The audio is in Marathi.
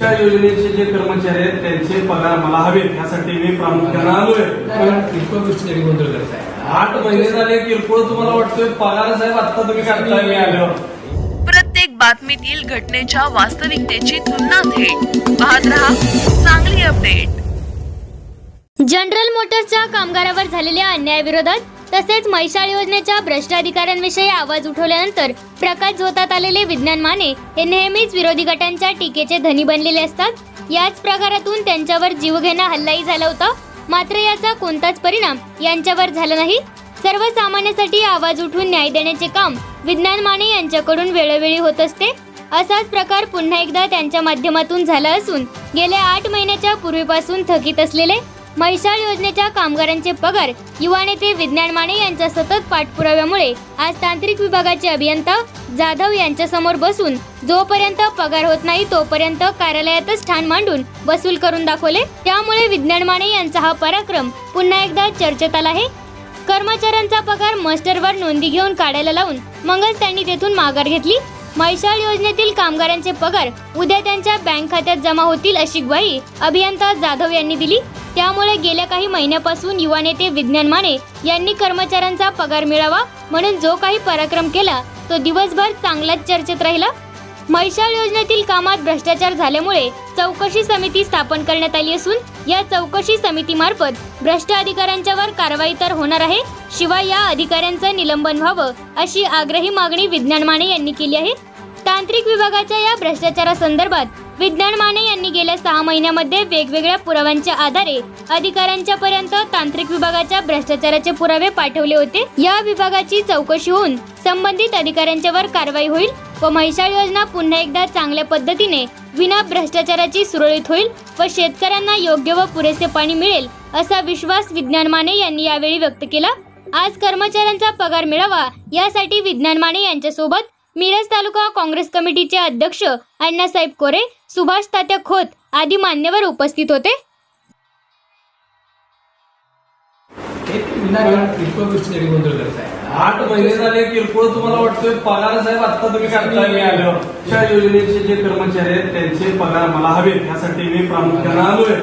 त्या योजनेचे जे कर्मचारी आहेत त्यांचे पगार मला हवेत. यासाठी मी प्रामुख्याने आलोय. किरकोळ गोष्टीसाठी गोंधळ करताय. आठ महिने झाले किरकोळ तुम्हाला वाटतोय पगार साहेब आता तुम्ही काढताय मी आल्यावर प्रत्येक बातमीतील घटनेच्या वास्तविकतेची तुलना थेट. पाहत रहा चांगली अपडेट. जनरल मोटर्सच्या कामगारावर झालेल्या अन्यायाविरोधात तसेच मैशाळ योजनेच्या भ्रष्ट अधिकाऱ्यांविषयी आवाज उठवल्यानंतर प्रकाश झोतात आलेले विज्ञान माने हे नेहमीच विरोधी गटांच्या टीकेचे धनी बनलेले असतात. याच प्रकारातून त्यांच्यावर जीवघेणा हल्लाही झाला होता. मात्र याचा कोणताच परिणाम यांच्यावर झाला नाही. सर्वसामान्यासाठी आवाज उठून न्याय देण्याचे काम विज्ञान माने यांच्याकडून वेळोवेळी होत असते. असाच प्रकार पुन्हा एकदा त्यांच्या माध्यमातून झाला असून गेल्या आठ महिन्याच्या पूर्वीपासून थकीत असलेले म्हैसाळ योजनेच्या कामगारांचे पगार युवा नेते विज्ञान माने यांच्या सतत पाठपुराव्यामुळे आज तांत्रिक विभागाचे अभियंता जाधव यांच्या समोर बसून जोपर्यंत पगार होत नाही तोपर्यंत कार्यालयातच ठाण मांडून वसूल करून दाखवले. त्यामुळे विज्ञान माने यांचा हा पराक्रम पुन्हा एकदा चर्चेत आला आहे. कर्मचाऱ्यांचा पगार मास्टरवर नोंदी घेऊन काढायला लावून मगच त्यांनी तेथून माघार घेतली. म्हैसाळ योजनेतील कामगारांचे पगार उद्या त्यांच्या बँक खात्यात जमा होतील अशी ग्वाही अभियंता जाधव यांनी दिली. त्यामुळे गेल्या काही महिन्यापासून युवा नेते विज्ञान माने यांनी कर्मचाऱ्यांचा पगार मिळावा म्हणून जो काही पराक्रम केला तो दिवसभर चांगलाच चर्चेत राहिला. म्हैसाळ योजनेतील कामात भ्रष्टाचार झाल्यामुळे चौकशी समिती स्थापन करण्यात आली असून या चौकशी समितीमार्फत भ्रष्ट अधिकाऱ्यांच्यावर कारवाई तर होणार आहे शिवाय या अधिकाऱ्यांचं निलंबन व्हावं अशी आग्रही मागणी विज्ञान माने यांनी केली आहे. तांत्रिक विभागाच्या या भ्रष्टाचारासंदर्भात विज्ञान माने यांनी गेल्या सहा महिन्यामध्ये वेगवेगळ्या पुराव्यांच्या आधारे अधिकाऱ्यांच्या पर्यंत तांत्रिक विभागाच्या भ्रष्टाचाराचे पुरावे पाठवले होते. या विभागाची चौकशी होऊन संबंधित अधिकाऱ्यांच्यावर कारवाई होईल व म्हैसाळ योजना पुन्हा एकदा चांगल्या पद्धतीने विना भ्रष्टाचाराची सुरळीत होईल व शेतकऱ्यांना योग्य व पुरेसे पाणी मिळेल असा विश्वास विज्ञान माने यांनी यावेळी व्यक्त केला. आज कर्मचाऱ्यांचा पगार मिळावा यासाठी विज्ञान माने यांच्यासोबत मिरज तालुका काँग्रेस कमिटीचे अध्यक्ष अण्णासाहेब कोरे सुभाष तात्या खोत आदी मान्यवर उपस्थित होते. एक विना किरकोळ गोष्टीसाठी गोंधळ करताय. आठ महिने झाले किरकोळ तुम्हाला वाटतोय पगार साहेब आता तुम्ही काढताय मी आल्यावर. त्या योजनेचे जे कर्मचारी आहेत त्यांचे पगार मला हवेत. यासाठी मी प्रामुख्याने आलोय.